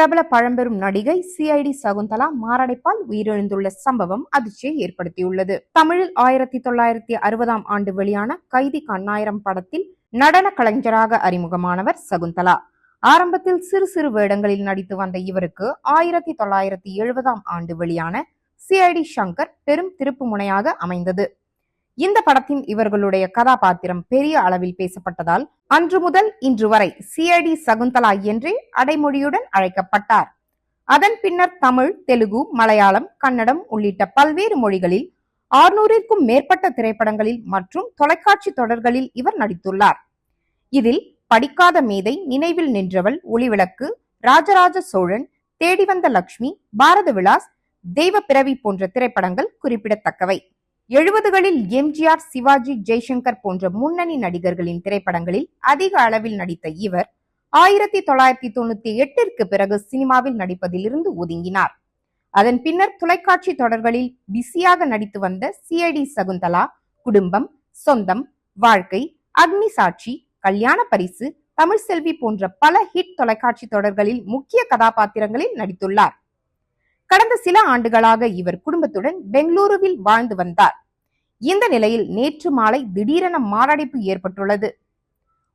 பிரபல பழம்பெரும் நடிகை சிஐடி சகுந்தலா மாரடைப்பால் உயிரிழந்துள்ள சம்பவம் அதிர்ச்சியை ஏற்படுத்தியுள்ளது. தமிழில் ஆயிரத்தி தொள்ளாயிரத்தி அறுபதாம் ஆண்டு வெளியான கைதி கண்ணாயிரம் படத்தில் நடன கலைஞராக அறிமுகமானவர் சகுந்தலா. ஆரம்பத்தில் சிறு சிறு வேடங்களில் நடித்து வந்த இவருக்கு ஆயிரத்தி தொள்ளாயிரத்தி எழுபதாம் ஆண்டு வெளியான சிஐடி சங்கர் பெரும் திருப்பு முனையாக அமைந்தது. இந்த படத்தின் இவர்களுடைய கதாபாத்திரம் பெரிய அளவில் பேசப்பட்டதால் அன்று முதல் இன்று வரை சிஐடி சகுந்தலா என்றே அடைமொழியுடன் அழைக்கப்பட்டார். அதன் பின்னர் தமிழ் தெலுங்கு மலையாளம் கன்னடம் உள்ளிட்ட பல்வேறு மொழிகளில் ஆறுநூறிற்கும் மேற்பட்ட திரைப்படங்களில் மற்றும் தொலைக்காட்சி தொடர்களில் இவர் நடித்துள்ளார். இதில் படிக்காத மேதை நினைவில் நின்றவள் ஒளிவிளக்கு ராஜராஜ சோழன் தேடி வந்த லக்ஷ்மி பாரத விலாஸ் தெய்வ பிறவி போன்ற திரைப்படங்கள் குறிப்பிடத்தக்கவை. எழுபதுகளில் எம்ஜிஆர் சிவாஜி ஜெய்சங்கர் போன்ற முன்னணி நடிகர்களின் திரைப்படங்களில் அதிக அளவில் நடித்த இவர் ஆயிரத்தி தொள்ளாயிரத்தி தொண்ணூத்தி எட்டிற்கு பிறகு சினிமாவில் நடிப்பதிலிருந்து ஒதுங்கினார். அதன் பின்னர் தொலைக்காட்சி தொடர்களில் பிஸியாக நடித்து வந்த சிஐடி சகுந்தலா குடும்பம் சொந்தம் வாழ்க்கை அக்னி சாட்சி கல்யாண பரிசு தமிழ் செல்வி போன்ற பல ஹிட் தொலைக்காட்சி தொடர்களில் முக்கிய கதாபாத்திரங்களில் நடித்துள்ளார். கடந்த சில ஆண்டுகளாக இவர் குடும்பத்துடன் பெங்களூருவில் வாழ்ந்து வந்தார். இந்த நிலையில் நேற்று மாலை திடீரென மாரடைப்பு ஏற்பட்டுள்ளது.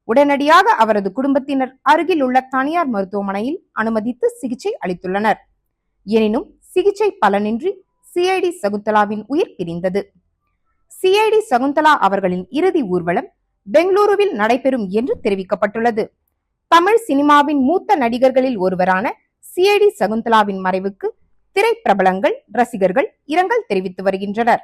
உடனடியாக அவரது குடும்பத்தினர் அருகில் உள்ள தனியார் மருத்துவமனையில் அனுமதித்து சிகிச்சை அளித்துள்ளனர். எனினும் சிகிச்சை பலனின்றி சிஐடி சகுந்தலாவின் உயிர் பிரிந்தது. சிஐடி சகுந்தலா அவர்களின் இறுதி ஊர்வலம் பெங்களூருவில் நடைபெறும் என்று தெரிவிக்கப்பட்டுள்ளது. தமிழ் சினிமாவின் மூத்த நடிகர்களில் ஒருவரான சிஐடி சகுந்தலாவின் மறைவுக்கு திரைப்பிரபலங்கள் ரசிகர்கள் இரங்கல் தெரிவித்து வருகின்றனர்.